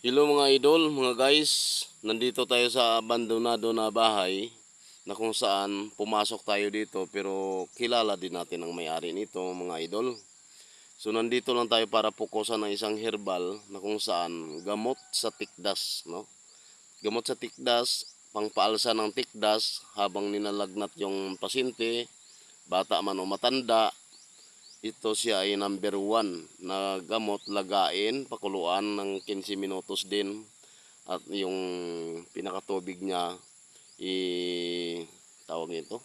Hello mga idol, mga guys. Nandito tayo sa abandonado na bahay na kung saan pumasok tayo dito pero kilala din natin ang may-ari nito mga idol. So nandito lang tayo para pukusan ng isang herbal na kung saan gamot sa tikdas, no? Gamot sa tikdas, pangpaalsa ng tikdas habang ninalagnat yung pasyente, bata man o matanda, ito siya ay number one na gamot lagain, pakuluan ng 15 minutos din. At yung pinakatubig niya, i tawag nito,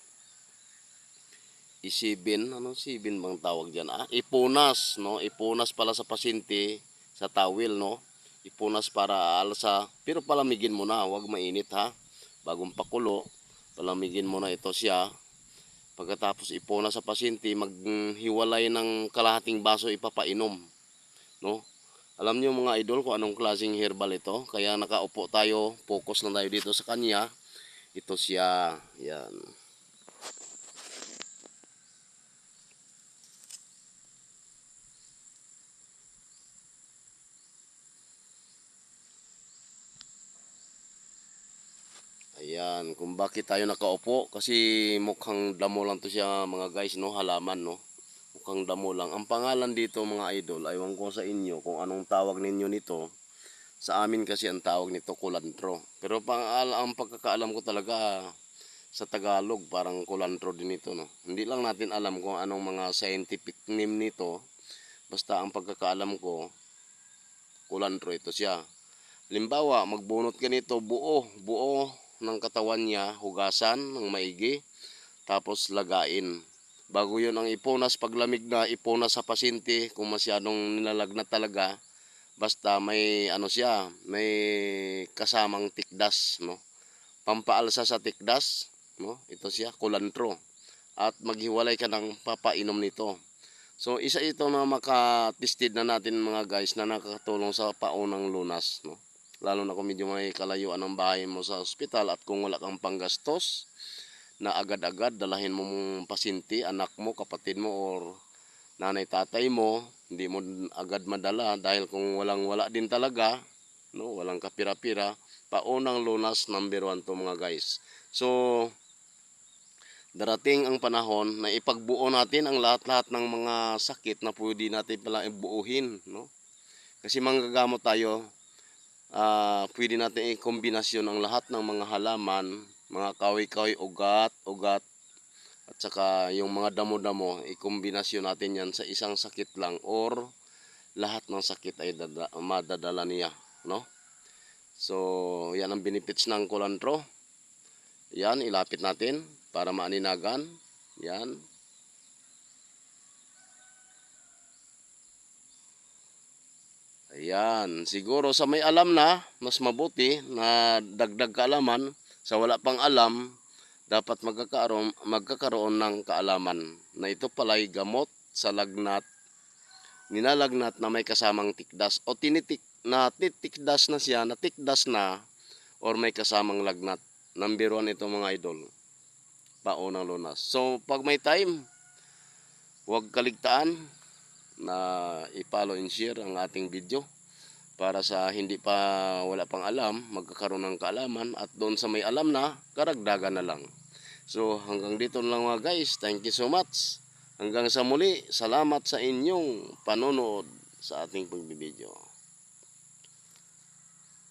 isibin, ano sibin bang tawag diyan? Ah, ipunas, no? Ipunas pala sa pasyente sa towel, no? Ipunas para alsa, pero palamigin mo na, huwag mainit ha. Bagong pakulo, palamigin mo na ito siya. Pagkatapos ipunas sa pasyente, maghiwalay ng kalahating baso ipapainom, no? Alam niyo mga idol kung anong klaseng herbal ito, kaya nakaupo tayo, focus lang tayo dito sa kanya. Ito siya, yan. Ayan, kung bakit tayo nakaupo kasi mukhang damo lang to siya mga guys no, halaman no. Mukhang damo lang. Ang pangalan dito mga idol, aywan ko sa inyo kung anong tawag ninyo nito. Sa amin kasi ang tawag nito kulantro. Pero pang ang pagkakaalam ko talaga sa Tagalog parang kulantro din ito no. Hindi lang natin alam kung anong mga scientific name nito. Basta ang pagkakaalam ko kulantro ito siya. Limbawa, magbunot ka nito buo, buo ng katawan niya, hugasan ng maigi, tapos lagain. Bago yun ang ipunas, paglamig na, ipunas sa pasyente kung masyadong nilalagnat talaga. Basta may ano siya, may kasamang tikdas, no? Pampaalsa sa tikdas, no? Ito siya, kulantro. At maghiwalay ka ng papainom nito. So isa ito na makatested na natin mga guys na nakakatulong sa paunang lunas, no? Lalo na kung medyo may kalayuan ng bahay mo sa ospital at kung wala kang panggastos na agad-agad dalahin mo mong pasyente, anak mo, kapatid mo or nanay tatay mo, hindi mo agad madala dahil kung walang wala din talaga, no, walang kapira-pira, paunang lunas number one to mga guys. So, darating ang panahon na ipagbuo natin ang lahat-lahat ng mga sakit na pwede natin pala ibuuhin, no? Kasi manggagamot tayo, ah pwede natin i-kombinasyon ang lahat ng mga halaman, mga kawi-kawi, ugat, ugat, at saka yung mga damo-damo, i-kombinasyon natin yan sa isang sakit lang or lahat ng sakit ay dada, madadala niya, no? So, yan ang benefits ng kulantro. Yan, ilapit natin para maaninagan. Yan. Ayan, siguro sa may alam na, mas mabuti na dagdag kaalaman. Sa wala pang alam, dapat magkakaroon, magkakaroon ng kaalaman na ito pala'y gamot sa lagnat, ninalagnat na may kasamang tikdas o tinitik na titikdas na siya, natikdas na or may kasamang lagnat. Number one ito mga idol, paunang lunas. So pag may time, huwag kaligtaan na i-follow and share ang ating video para sa hindi pa wala pang alam, magkakaroon ng kaalaman at doon sa may alam na, karagdagan na lang. So hanggang dito lang mga guys, thank you so much. Hanggang sa muli, salamat sa inyong panonood sa ating pagbibideo.